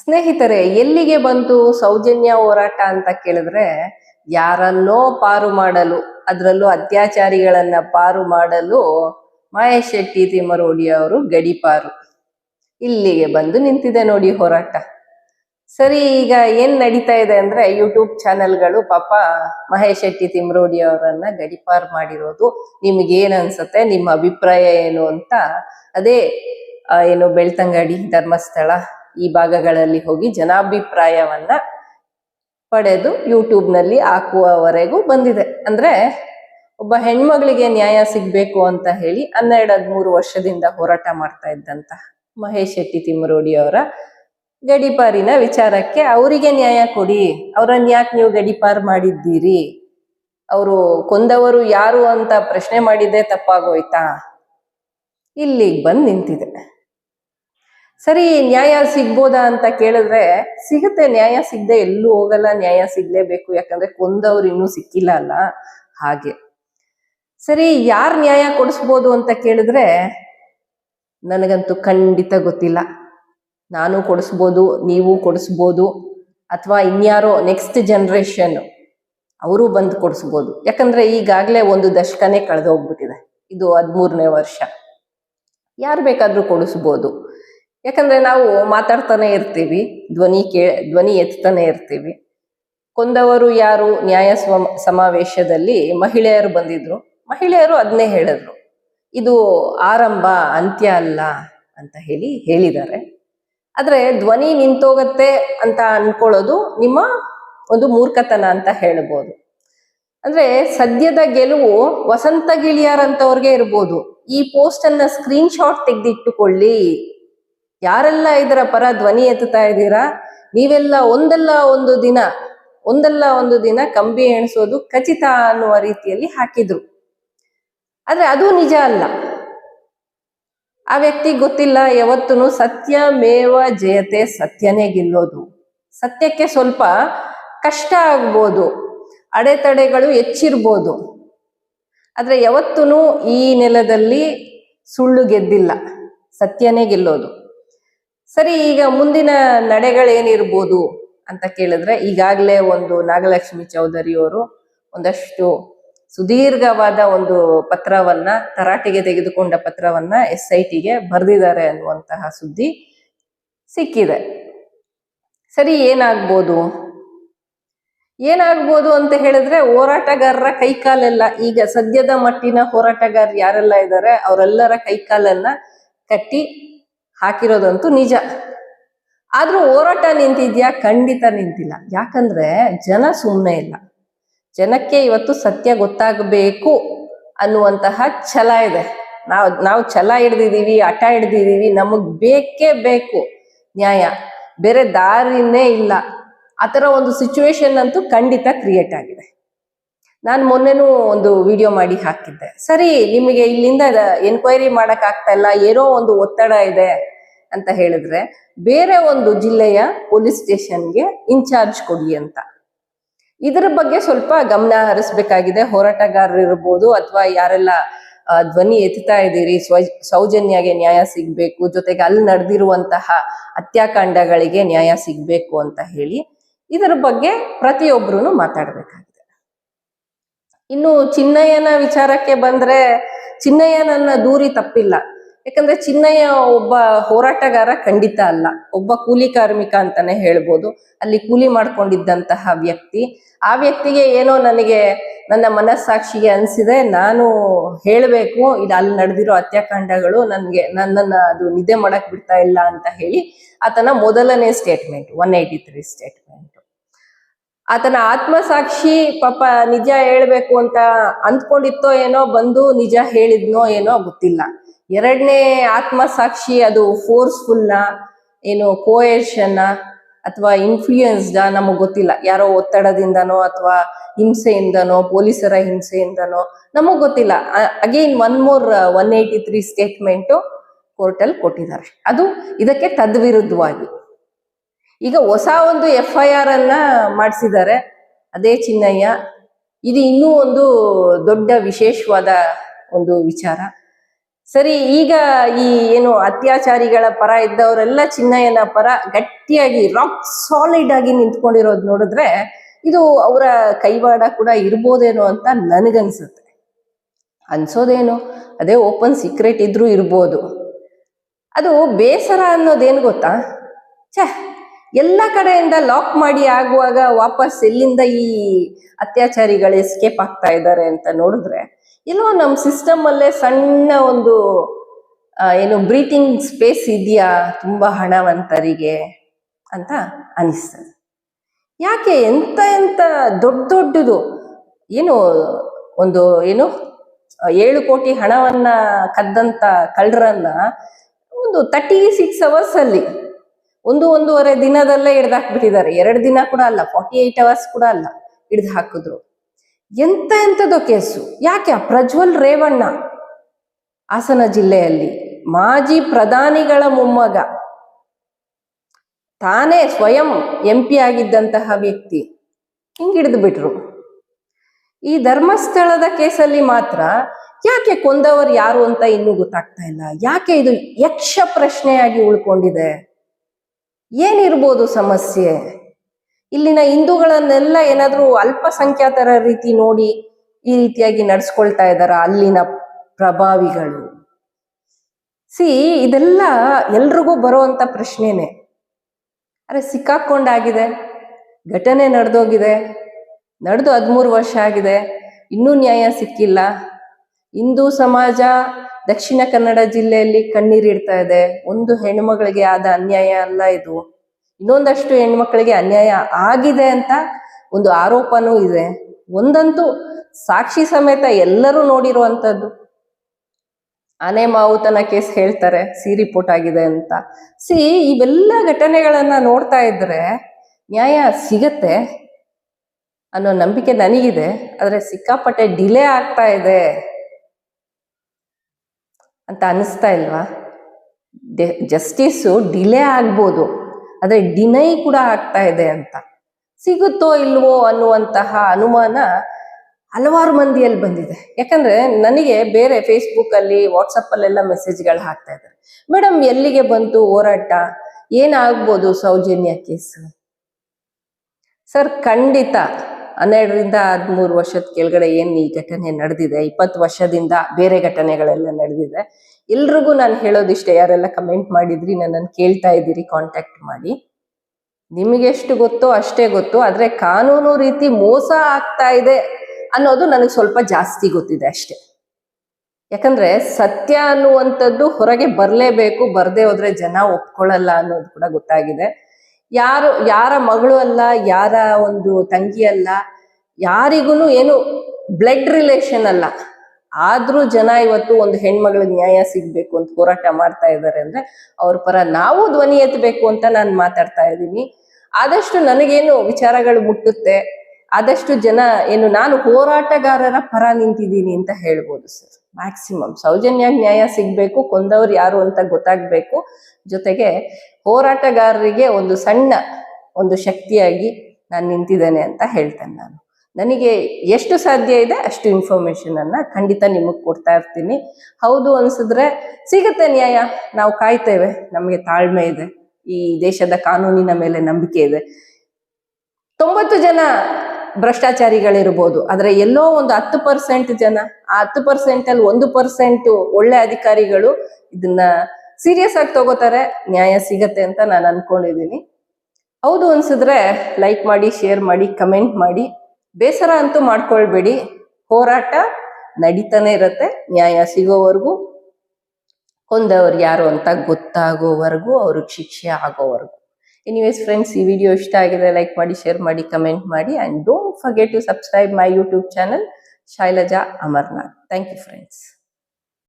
ಸ್ನೇಹಿತರೆ, ಎಲ್ಲಿಗೆ ಬಂತು ಸೌಜನ್ಯ ಹೋರಾಟ ಅಂತ ಕೇಳಿದ್ರೆ, ಯಾರನ್ನೋ ಪಾರು ಮಾಡಲು, ಅದರಲ್ಲೂ ಅತ್ಯಾಚಾರಿಗಳನ್ನ ಪಾರು ಮಾಡಲು ಮಹೇಶ್ ಶೆಟ್ಟಿ ತಿಮ್ಮರೋಡಿ ಅವರು ಗಡಿಪಾರು. ಇಲ್ಲಿಗೆ ಬಂದು ನಿಂತಿದೆ ನೋಡಿ ಹೋರಾಟ. ಸರಿ, ಈಗ ಏನ್ ನಡೀತಾ ಇದೆ ಅಂದ್ರೆ ಯೂಟ್ಯೂಬ್ ಚಾನೆಲ್ಗಳು ಪಾಪ ಮಹೇಶ್ ಶೆಟ್ಟಿ ತಿಮ್ರೋಡಿ ಅವರನ್ನ ಗಡಿಪಾರ್ ಮಾಡಿರೋದು. ನಿಮ್ಗೆ ಏನ್ ಅನ್ಸುತ್ತೆ, ನಿಮ್ಮ ಅಭಿಪ್ರಾಯ ಏನು ಅಂತ, ಅದೇ ಏನು ಬೆಳ್ತಂಗಡಿ ಧರ್ಮಸ್ಥಳ ಈ ಭಾಗಗಳಲ್ಲಿ ಹೋಗಿ ಜನಾಭಿಪ್ರಾಯವನ್ನ ಪಡೆದು ಯೂಟ್ಯೂಬ್ನಲ್ಲಿ ಹಾಕುವವರೆಗೂ ಬಂದಿದೆ. ಅಂದ್ರೆ ಒಬ್ಬ ಹೆಣ್ಮಗಳಿಗೆ ನ್ಯಾಯ ಸಿಗ್ಬೇಕು ಅಂತ ಹೇಳಿ ಹನ್ನೆರಡು ಹದಿಮೂರು ವರ್ಷದಿಂದ ಹೋರಾಟ ಮಾಡ್ತಾ ಇದ್ದಂತ ಮಹೇಶ್ ಶೆಟ್ಟಿ ತಿಮ್ಮರೋಡಿ ಅವರ ಗಡಿಪಾರಿನ ವಿಚಾರಕ್ಕೆ ಅವರಿಗೆ ನ್ಯಾಯ ಕೊಡಿ. ಅವರನ್ನ ಯಾಕೆ ನೀವು ಗಡಿಪಾರ್ ಮಾಡಿದ್ದೀರಿ? ಅವರು ಕೊಂದವರು ಯಾರು ಅಂತ ಪ್ರಶ್ನೆ ಮಾಡಿದ್ದೆ ತಪ್ಪಾಗೋಯ್ತಾ? ಇಲ್ಲಿಗೆ ಬಂದು ನಿಂತಿದೆ. ಸರಿ, ನ್ಯಾಯ ಸಿಗ್ಬೋದಾ ಅಂತ ಕೇಳಿದ್ರೆ ಸಿಗುತ್ತೆ, ನ್ಯಾಯ ಸಿಗದೆ ಎಲ್ಲೂ ಹೋಗಲ್ಲ, ನ್ಯಾಯ ಸಿಗ್ಲೇಬೇಕು. ಯಾಕಂದ್ರೆ ಕೊಂದವ್ರು ಇನ್ನೂ ಸಿಕ್ಕಿಲ್ಲ ಅಲ್ಲ? ಹಾಗೆ. ಸರಿ, ಯಾರು ನ್ಯಾಯ ಕೊಡಿಸ್ಬೋದು ಅಂತ ಕೇಳಿದ್ರೆ ನನಗಂತೂ ಖಂಡಿತ ಗೊತ್ತಿಲ್ಲ. ನಾನು ಕೊಡಿಸ್ಬೋದು, ನೀವು ಕೊಡಿಸ್ಬೋದು, ಅಥವಾ ಇನ್ಯಾರೋ ನೆಕ್ಸ್ಟ್ ಜನ್ರೇಷನ್ ಅವರು ಬಂದು ಕೊಡಿಸ್ಬೋದು. ಯಾಕಂದ್ರೆ ಈಗಾಗಲೇ ಒಂದು ದಶಕನೇ ಕಳೆದೋಗ್ಬಿಟ್ಟಿದೆ. ಇದು ಹದಿಮೂರನೇ ವರ್ಷ. ಯಾರು ಬೇಕಾದರೂ ಕೊಡಿಸ್ಬೋದು. ಯಾಕಂದ್ರೆ ನಾವು ಮಾತಾಡ್ತಾನೆ ಇರ್ತೀವಿ, ಧ್ವನಿ ಕೇ, ಧ್ವನಿ ಎತ್ತಾನೆ ಇರ್ತೀವಿ. ಕೊಂದವರು ಯಾರು ನ್ಯಾಯ ಸಮಾವೇಶದಲ್ಲಿ ಮಹಿಳೆಯರು ಬಂದಿದ್ರು. ಮಹಿಳೆಯರು ಅದನ್ನೇ ಹೇಳಿದ್ರು. ಇದು ಆರಂಭ, ಅಂತ್ಯ ಅಲ್ಲ ಅಂತ ಹೇಳಿ ಹೇಳಿದ್ದಾರೆ. ಆದರೆ ಧ್ವನಿ ನಿಂತೋಗತ್ತೆ ಅಂತ ಅನ್ಕೊಳ್ಳೋದು ನಿಮ್ಮ ಒಂದು ಮೂರ್ಖತನ ಅಂತ ಹೇಳ್ಬೋದು. ಅಂದ್ರೆ ಸದ್ಯದ ಗೆಲುವು ವಸಂತ ಗಿಳಿಯಾರಂತವ್ರಿಗೆ ಇರ್ಬೋದು. ಈ ಪೋಸ್ಟ್ ಅನ್ನ ಸ್ಕ್ರೀನ್ ಶಾಟ್ ತೆಗೆದಿಟ್ಟುಕೊಳ್ಳಿ. ಯಾರೆಲ್ಲ ಇದರ ಪರ ಧ್ವನಿ ಎತ್ತುತ್ತಾ ಇದ್ದೀರಾ? ನೀವೆಲ್ಲ ಒಂದಲ್ಲ ಒಂದು ದಿನ, ಒಂದಲ್ಲ ಒಂದು ದಿನ ಕಂಬಿ ಎಣಿಸೋದು ಖಚಿತ ಅನ್ನುವ ರೀತಿಯಲ್ಲಿ ಹಾಕಿದ್ರು. ಆದ್ರೆ ಅದು ನಿಜ ಅಲ್ಲ. ಆ ವ್ಯಕ್ತಿ ಗೊತ್ತಿಲ್ಲ ಯಾವತ್ತೂ ಸತ್ಯ ಮೇವ ಜಯತೆ ಸತ್ಯನೇ ಗೆಲ್ಲೋದು. ಸತ್ಯಕ್ಕೆ ಸ್ವಲ್ಪ ಕಷ್ಟ ಆಗ್ಬೋದು, ಅಡೆತಡೆಗಳು ಹೆಚ್ಚಿರ್ಬೋದು. ಆದ್ರೆ ಯಾವತ್ತೂ ಈ ನೆಲದಲ್ಲಿ ಸುಳ್ಳು ಗೆದ್ದಿಲ್ಲ, ಸತ್ಯನೇ ಗೆಲ್ಲೋದು. ಸರಿ, ಈಗ ಮುಂದಿನ ನಡೆಗಳೇನಿರ್ಬೋದು ಅಂತ ಕೇಳಿದ್ರೆ ಈಗಾಗಲೇ ಒಂದು ನಾಗಲಕ್ಷ್ಮಿ ಚೌಧರಿ ಅವರು ಒಂದಷ್ಟು ಸುದೀರ್ಘವಾದ ಒಂದು ಪತ್ರವನ್ನ, ತರಾಟೆಗೆ ತೆಗೆದುಕೊಂಡ ಪತ್ರವನ್ನ ಎಸ್ ಐ ಟಿಗೆ ಬರೆದಿದ್ದಾರೆ ಅನ್ನುವಂತಹ ಸುದ್ದಿ ಸಿಕ್ಕಿದೆ. ಸರಿ, ಏನಾಗ್ಬೋದು? ಏನಾಗ್ಬೋದು ಅಂತ ಹೇಳಿದ್ರೆ ಹೋರಾಟಗಾರರ ಕೈಕಾಲೆಲ್ಲ, ಈಗ ಸದ್ಯದ ಮಟ್ಟಿನ ಹೋರಾಟಗಾರ ಯಾರೆಲ್ಲ ಇದ್ದಾರೆ ಅವರೆಲ್ಲರ ಕೈಕಾಲನ್ನ ಕಟ್ಟಿ ಹಾಕಿರೋದಂತೂ ನಿಜ. ಆದ್ರೂ ಹೋರಾಟ ನಿಂತಿದ್ಯಾ? ಖಂಡಿತ ನಿಂತಿಲ್ಲ. ಯಾಕಂದ್ರೆ ಜನ ಸುಮ್ಮನೆ ಇಲ್ಲ. ಜನಕ್ಕೆ ಇವತ್ತು ಸತ್ಯ ಗೊತ್ತಾಗಬೇಕು ಅನ್ನುವಂತಹ ಛಲ ಇದೆ. ನಾವು ನಾವು ಛಲ ಹಿಡ್ದಿದ್ದೀವಿ ಹಠ ಹಿಡ್ದಿದ್ದೀವಿ ನಮಗ್ ಬೇಕೇ ಬೇಕು ನ್ಯಾಯ. ಬೇರೆ ದಾರಿನೇ ಇಲ್ಲ. ಆ ಥರ ಒಂದು ಸಿಚುವೇಶನ್ ಅಂತೂ ಖಂಡಿತ ಕ್ರಿಯೇಟ್ ಆಗಿದೆ. ನಾನು ಮೊನ್ನೆನೂ ಒಂದು ವಿಡಿಯೋ ಮಾಡಿ ಹಾಕಿದ್ದೆ. ಸರಿ, ನಿಮಗೆ ಇಲ್ಲಿಂದ ಎನ್ಕ್ವೈರಿ ಮಾಡೋಕ್ಕಾಗ್ತಾ ಇಲ್ಲ. ಏನೋ ಒಂದು ಒತ್ತಡ ಇದೆ. ಅಂತ ಹೇಳಿದ್ರೆ ಬೇರೆ ಒಂದು ಜಿಲ್ಲೆಯ ಪೊಲೀಸ್ ಸ್ಟೇಷನ್ಗೆ ಇನ್ಚಾರ್ಜ್ ಕೊಡಿ ಅಂತ. ಇದರ ಬಗ್ಗೆ ಸ್ವಲ್ಪ ಗಮನ ಹರಿಸ್ಬೇಕಾಗಿದೆ. ಹೋರಾಟಗಾರರು ಇರ್ಬೋದು ಅಥವಾ ಯಾರೆಲ್ಲ ಧ್ವನಿ ಎತ್ತಾ ಇದ್ದೀರಿ, ಸ್ವ, ಸೌಜನ್ಯಗೆ ನ್ಯಾಯ ಸಿಗ್ಬೇಕು, ಜೊತೆಗೆ ಅಲ್ಲಿ ನಡೆದಿರುವಂತಹ ಹತ್ಯಾಕಾಂಡಗಳಿಗೆ ನ್ಯಾಯ ಸಿಗ್ಬೇಕು ಅಂತ ಹೇಳಿ ಇದರ ಬಗ್ಗೆ ಪ್ರತಿಯೊಬ್ಬರು ಮಾತಾಡ್ಬೇಕಾಗಿದೆ. ಇನ್ನು ಚಿನ್ನಯ್ಯನ ವಿಚಾರಕ್ಕೆ ಬಂದ್ರೆ ಚಿನ್ನಯ್ಯನನ್ನ ದೂರಿ ತಪ್ಪಿಲ್ಲ. ಯಾಕಂದ್ರೆ ಚಿನ್ನಯ್ಯ ಒಬ್ಬ ಹೋರಾಟಗಾರ ಖಂಡಿತ ಅಲ್ಲ. ಒಬ್ಬ ಕೂಲಿ ಕಾರ್ಮಿಕ ಅಂತಾನೆ ಹೇಳ್ಬೋದು. ಅಲ್ಲಿ ಕೂಲಿ ಮಾಡ್ಕೊಂಡಿದ್ದಂತಹ ವ್ಯಕ್ತಿ. ಆ ವ್ಯಕ್ತಿಗೆ ಏನೋ ನನಗೆ ನನ್ನ ಮನಸ್ಸಾಕ್ಷಿಗೆ ಅನ್ಸಿದೆ ನಾನು ಹೇಳಬೇಕು. ಇದು ಅಲ್ಲಿ ನಡೆದಿರೋ ಹತ್ಯಾಕಾಂಡಗಳು ನನಗೆ ನನ್ನನ್ನ ಅದು ನಿದ್ದೆ ಮಾಡಕ್ ಬಿಡ್ತಾ ಇಲ್ಲ ಅಂತ ಹೇಳಿ ಆತನ ಮೊದಲನೇ statement one eighty three statement ಆತನ ಆತ್ಮಸಾಕ್ಷಿ ಪಾಪ ನಿಜ ಹೇಳ್ಬೇಕು ಅಂತ ಅಂದ್ಕೊಂಡಿತ್ತೋ ಏನೋ ಬಂದು ನಿಜ ಹೇಳಿದ್ನೋ ಏನೋ ಗೊತ್ತಿಲ್ಲ. ಎರಡನೇ ಆತ್ಮಸಾಕ್ಷಿ ಅದು ಫೋರ್ಸ್ಫುಲ್ನ ಏನು ಕೋಯೇಷನ್ ಅಥವಾ ಇನ್ಫ್ಲೂಯೆನ್ಸ್ಡ ನಮಗ್ ಗೊತ್ತಿಲ್ಲ. ಯಾರೋ ಒತ್ತಡದಿಂದನೋ ಅಥವಾ ಹಿಂಸೆಯಿಂದನೋ, ಪೊಲೀಸರ ಹಿಂಸೆಯಿಂದನೋ ನಮಗ್ ಗೊತ್ತಿಲ್ಲ. Again one more one eighty three statement ಕೋರ್ಟಲ್ಲಿ ಕೊಟ್ಟಿದ್ದಾರೆ. ಅದು ಇದಕ್ಕೆ ತದ್ವಿರುದ್ಧವಾಗಿ. ಈಗ ಹೊಸ ಒಂದು ಎಫ್ ಐ ಆರ್ ಅನ್ನ ಮಾಡಿಸಿದ್ದಾರೆ. ಅದೇ ಚಿನ್ನಯ್ಯ. ಇದು ಇನ್ನೂ ಒಂದು ದೊಡ್ಡ ವಿಶೇಷವಾದ ಒಂದು ವಿಚಾರ. ಸರಿ, ಈಗ ಈ ಏನು ಅತ್ಯಾಚಾರಿಗಳ ಪರ ಇದ್ದವರೆಲ್ಲ ಚಿನ್ನಯ್ಯನ ಪರ ಗಟ್ಟಿಯಾಗಿ ರಾಕ್ ಸಾಲಿಡ್ ಆಗಿ ನಿಂತ್ಕೊಂಡಿರೋದು ನೋಡಿದ್ರೆ ಇದು ಅವರ ಕೈವಾಡ ಕೂಡ ಇರ್ಬೋದೇನೋ ಅಂತ ನನಗನ್ಸುತ್ತೆ. ಅನ್ಸೋದೇನು? ಅದೇ ಓಪನ್ ಸೀಕ್ರೆಟ್ ಇದ್ರೂ ಇರ್ಬೋದು. ಅದು ಬೇಸರ ಅನ್ನೋದೇನು ಗೊತ್ತಾ? ಛೇ ಎಲ್ಲ ಕಡೆಯಿಂದ ಲಾಕ್ ಮಾಡಿ ಆಗುವಾಗ ವಾಪಸ್ ಎಲ್ಲಿಂದ ಈ ಅತ್ಯಾಚಾರಿಗಳು ಎಸ್ಕೇಪ್ ಆಗ್ತಾ ಇದ್ದಾರೆ ಅಂತ ನೋಡಿದ್ರೆ ಎಲ್ಲೋ ನಮ್ಮ ಸಿಸ್ಟಮ್ ಅಲ್ಲೇ ಸಣ್ಣ ಒಂದು ಏನು ಬ್ರೀತಿಂಗ್ ಸ್ಪೇಸ್ ಇದೆಯಾ ತುಂಬಾ ಹಣವಂತರಿಗೆ ಅಂತ ಅನಿಸ್ತದೆ. ಯಾಕೆ ಎಂತ ಎಂತ ದೊಡ್ಡ ದೊಡ್ಡದು, ಏನು ಒಂದು, ಏನು, ಏಳು ಕೋಟಿ ಹಣವನ್ನ ಕದ್ದಂತ ಕಳ್ಳರನ್ನ ಒಂದು ತರ್ಟಿ ಸಿಕ್ಸ್ ಅವರ್ಸ್ ಅಲ್ಲಿ ಒಂದು ಒಂದೂವರೆ ದಿನದಲ್ಲೇ ಹಿಡ್ದು ಹಾಕ್ಬಿಟ್ಟಿದ್ದಾರೆ ಎರಡು ದಿನ ಕೂಡ ಅಲ್ಲ ಫಾರ್ಟಿ ಏಟ್ ಅವರ್ಸ್ ಕೂಡ ಅಲ್ಲ ಹಿಡ್ದು ಹಾಕಿದ್ರು ಎಂತ ಎಂಥದ್ದೋ ಕೇಸು. ಯಾಕೆ ಪ್ರಜ್ವಲ್ ರೇವಣ್ಣ ಹಾಸನ ಜಿಲ್ಲೆಯಲ್ಲಿ ಮಾಜಿ ಪ್ರಧಾನಿಗಳ ಮೊಮ್ಮಗ, ತಾನೇ ಸ್ವಯಂ ಎಂ ಪಿ ಆಗಿದ್ದಂತಹ ವ್ಯಕ್ತಿ ಹಿಂಗ್ ಹಿಡಿದು ಬಿಟ್ರು. ಈ ಧರ್ಮಸ್ಥಳದ ಕೇಸಲ್ಲಿ ಮಾತ್ರ ಯಾಕೆ ಕೊಂದವರು ಯಾರು ಅಂತ ಇನ್ನೂ ಗೊತ್ತಾಗ್ತಾ ಇಲ್ಲ. ಯಾಕೆ ಇದು ಯಕ್ಷ ಪ್ರಶ್ನೆಯಾಗಿ ಉಳ್ಕೊಂಡಿದೆ? ಏನಿರ್ಬೋದು ಸಮಸ್ಯೆ? ಇಲ್ಲಿನ ಹಿಂದೂಗಳನ್ನೆಲ್ಲ ಏನಾದರೂ ಅಲ್ಪಸಂಖ್ಯಾತರ ರೀತಿ ನೋಡಿ ಈ ರೀತಿಯಾಗಿ ನಡ್ಸ್ಕೊಳ್ತಾ ಇದ್ದಾರ ಅಲ್ಲಿನ ಪ್ರಭಾವಿಗಳು? ಸಿ, ಇದೆಲ್ಲ ಎಲ್ರಿಗೂ ಬರುವಂತ ಪ್ರಶ್ನೆನೆ. ಅರೆ, ಸಿಕ್ಕಾಕೊಂಡಾಗಿದೆ, ಘಟನೆ ನಡೆದೋಗಿದೆ, ನಡೆದು ಹದಿಮೂರು ವರ್ಷ ಆಗಿದೆ, ಇನ್ನೂ ನ್ಯಾಯ ಸಿಕ್ಕಿಲ್ಲ. ಹಿಂದೂ ಸಮಾಜ ದಕ್ಷಿಣ ಕನ್ನಡ ಜಿಲ್ಲೆಯಲ್ಲಿ ಕಣ್ಣೀರಿಡ್ತಾ ಇದೆ. ಒಂದು ಹೆಣ್ಮಗಳಿಗೆ ಆದ ಅನ್ಯಾಯ ಅಲ್ಲ ಇದು. ಇನ್ನೊಂದಷ್ಟು ಹೆಣ್ಮಕ್ಳಿಗೆ ಅನ್ಯಾಯ ಆಗಿದೆ ಅಂತ ಒಂದು ಆರೋಪನೂ ಇದೆ. ಒಂದಂತೂ ಸಾಕ್ಷಿ ಸಮೇತ ಎಲ್ಲರೂ ನೋಡಿರುವಂತದ್ದು. ಆನೆ ಮಾವುತನ ಕೇಸ್ ಹೇಳ್ತಾರೆ, ಸಿ ರಿಪೋರ್ಟ್ ಆಗಿದೆ ಅಂತ. ಸಿ, ಇವೆಲ್ಲ ಘಟನೆಗಳನ್ನ ನೋಡ್ತಾ ಇದ್ರೆ ನ್ಯಾಯ ಸಿಗತ್ತೆ ಅನ್ನೋ ನಂಬಿಕೆ ನನಗಿದೆ. ಆದರೆ ಸಿಕ್ಕಾಪಟ್ಟೆ ಡಿಲೇ ಆಗ್ತಾ ಇದೆ. ಅಂತ ಅನಿಸ್ತಾ ಇಲ್ವಾ? ಜಸ್ಟಿಸು ಡಿಲೇ ಆಗ್ಬೋದು, ಆದರೆ ಡಿನೈ ಕೂಡ ಆಗ್ತಾ ಇದೆ ಅಂತ. ಸಿಗುತ್ತೋ ಇಲ್ವೋ ಅನ್ನುವಂತಹ ಅನುಮಾನ ಹಲವಾರು ಮಂದಿಯಲ್ಲಿ ಬಂದಿದೆ. ಯಾಕಂದ್ರೆ ನನಗೆ ಬೇರೆ ಫೇಸ್ಬುಕ್ ಅಲ್ಲಿ ವಾಟ್ಸಪ್ ಅಲ್ಲೆಲ್ಲ ಮೆಸೇಜ್ಗಳು ಹಾಕ್ತಾ ಇದ್ದಾರೆ. ಮೇಡಮ್, ಎಲ್ಲಿಗೆ ಬಂತು ಹೋರಾಟ? ಏನಾಗ್ಬೋದು ಸೌಜನ್ಯ ಕೇಸ್? ಸರ್, ಖಂಡಿತ. ಹನ್ನೆರಡರಿಂದ ಹದಿಮೂರು ವರ್ಷದ ಕೆಳಗಡೆ ಏನು ಈ ಘಟನೆ ನಡೆದಿದೆ, ಇಪ್ಪತ್ತು ವರ್ಷದಿಂದ ಬೇರೆ ಘಟನೆಗಳೆಲ್ಲ ನಡೆದಿದೆ, ಎಲ್ರಿಗೂ ನಾನು ಹೇಳೋದಿಷ್ಟೇ, ಯಾರೆಲ್ಲ ಕಮೆಂಟ್ ಮಾಡಿದ್ರಿ ನನ್ನನ್ನು ಕೇಳ್ತಾ ಇದ್ದೀರಿ ಕಾಂಟ್ಯಾಕ್ಟ್ ಮಾಡಿ. ನಿಮಗೆಷ್ಟು ಗೊತ್ತೋ ಅಷ್ಟೇ ಗೊತ್ತು, ಆದರೆ ಕಾನೂನು ರೀತಿ ಮೋಸ ಆಗ್ತಾ ಇದೆ ಅನ್ನೋದು ನನಗೆ ಸ್ವಲ್ಪ ಜಾಸ್ತಿ ಗೊತ್ತಿದೆ ಅಷ್ಟೇ. ಯಾಕಂದ್ರೆ ಸತ್ಯ ಅನ್ನುವಂಥದ್ದು ಹೊರಗೆ ಬರಲೇಬೇಕು, ಬರದೇ ಹೋದ್ರೆ ಜನ ಒಪ್ಕೊಳ್ಳಲ್ಲ ಅನ್ನೋದು ಕೂಡ ಗೊತ್ತಾಗಿದೆ. ಯಾರು, ಯಾರ ಮಗಳು ಅಲ್ಲ, ಯಾರ ಒಂದು ತಂಗಿ ಅಲ್ಲ ಯಾರಿಗೂ ಏನು ಬ್ಲಡ್ ರಿಲೇಷನ್ ಅಲ್ಲ. ಆದ್ರೂ ಜನ ಇವತ್ತು ಒಂದು ಹೆಣ್ಮಗಳಿಗೆ ನ್ಯಾಯ ಸಿಗ್ಬೇಕು ಅಂತ ಹೋರಾಟ ಮಾಡ್ತಾ ಇದ್ದಾರೆ ಅಂದ್ರೆ ಅವ್ರ ಪರ ನಾವು ಧ್ವನಿ ಎತ್ತಬೇಕು ಅಂತ ನಾನು ಮಾತಾಡ್ತಾ ಇದ್ದೀನಿ. ಆದಷ್ಟು ನನಗೇನು ವಿಚಾರಗಳು ಮುಟ್ಟುತ್ತೆ, ಆದಷ್ಟು ಜನ ಏನು ನಾನು ಹೋರಾಟಗಾರರ ಪರ ನಿಂತಿದ್ದೀನಿ ಅಂತ ಹೇಳ್ಬೋದು ಸರ್. ಮ್ಯಾಕ್ಸಿಮಮ್ ಸೌಜನ್ಯ ನ್ಯಾಯ ಸಿಗ್ಬೇಕು, ಕೊಂದವ್ರು ಯಾರು ಅಂತ ಗೊತ್ತಾಗ್ಬೇಕು. ಜೊತೆಗೆ ಹೋರಾಟಗಾರರಿಗೆ ಒಂದು ಸಣ್ಣ ಒಂದು ಶಕ್ತಿಯಾಗಿ ನಾನು ನಿಂತಿದ್ದೇನೆ ಅಂತ ಹೇಳ್ತೇನೆ ನಾನು. ನನಗೆ ಎಷ್ಟು ಸಾಧ್ಯ ಇದೆ ಅಷ್ಟು ಇನ್ಫಾರ್ಮೇಶನ್ ಅನ್ನ ಖಂಡಿತ ನಿಮಗೆ ಕೊಡ್ತಾ ಇರ್ತೀನಿ. ಹೌದು ಅನ್ಸಿದ್ರೆ ಸಿಗುತ್ತೆ ನ್ಯಾಯ. ನಾವು ಕಾಯ್ತೇವೆ. ನಮಗೆ ತಾಳ್ಮೆ ಇದೆ. ಈ ದೇಶದ ಕಾನೂನಿನ ಮೇಲೆ ನಂಬಿಕೆ ಇದೆ. ತೊಂಬತ್ತು ಜನ ಭ್ರಷ್ಟಾಚಾರಿಗಳಿರ್ಬೋದು. ಆದ್ರೆ ಎಲ್ಲೋ ಒಂದು ಹತ್ತು ಪರ್ಸೆಂಟ್ ಜನ, ಆ ಹತ್ತು ಪರ್ಸೆಂಟ್ ಅಲ್ಲಿ ಒಂದು ಪರ್ಸೆಂಟ್ ಒಳ್ಳೆ ಅಧಿಕಾರಿಗಳು ಇದನ್ನ ಸೀರಿಯಸ್ ಆಗಿ ತಗೋತಾರೆ, ನ್ಯಾಯ ಸಿಗತ್ತೆ ಅಂತ ನಾನು ಅನ್ಕೊಂಡಿದ್ದೀನಿ ಹೌದು ಅನ್ಸಿದ್ರೆ ಲೈಕ್ ಮಾಡಿ ಶೇರ್ ಮಾಡಿ ಕಮೆಂಟ್ ಮಾಡಿ, ಬೇಸರ ಅಂತೂ ಮಾಡ್ಕೊಳ್ಬೇಡಿ. ಹೋರಾಟ ನಡೀತಾನೆ ಇರತ್ತೆ, ನ್ಯಾಯ ಸಿಗೋವರೆಗೂ ಕೊಂದವ್ರು ಯಾರು ಅಂತ ಗೊತ್ತಾಗೋವರೆಗೂ, ಅವ್ರಿಗೆ ಶಿಕ್ಷೆ ಆಗೋವರೆಗೂ. ಎನಿವೇಸ್ ಫ್ರೆಂಡ್ಸ್ ಈ ವಿಡಿಯೋ ಇಷ್ಟ ಆಗಿದೆ ಲೈಕ್ ಮಾಡಿ ಶೇರ್ ಮಾಡಿ ಕಮೆಂಟ್ ಮಾಡಿ and don't forget to subscribe my YouTube channel Shailaja Amarnath thank you friends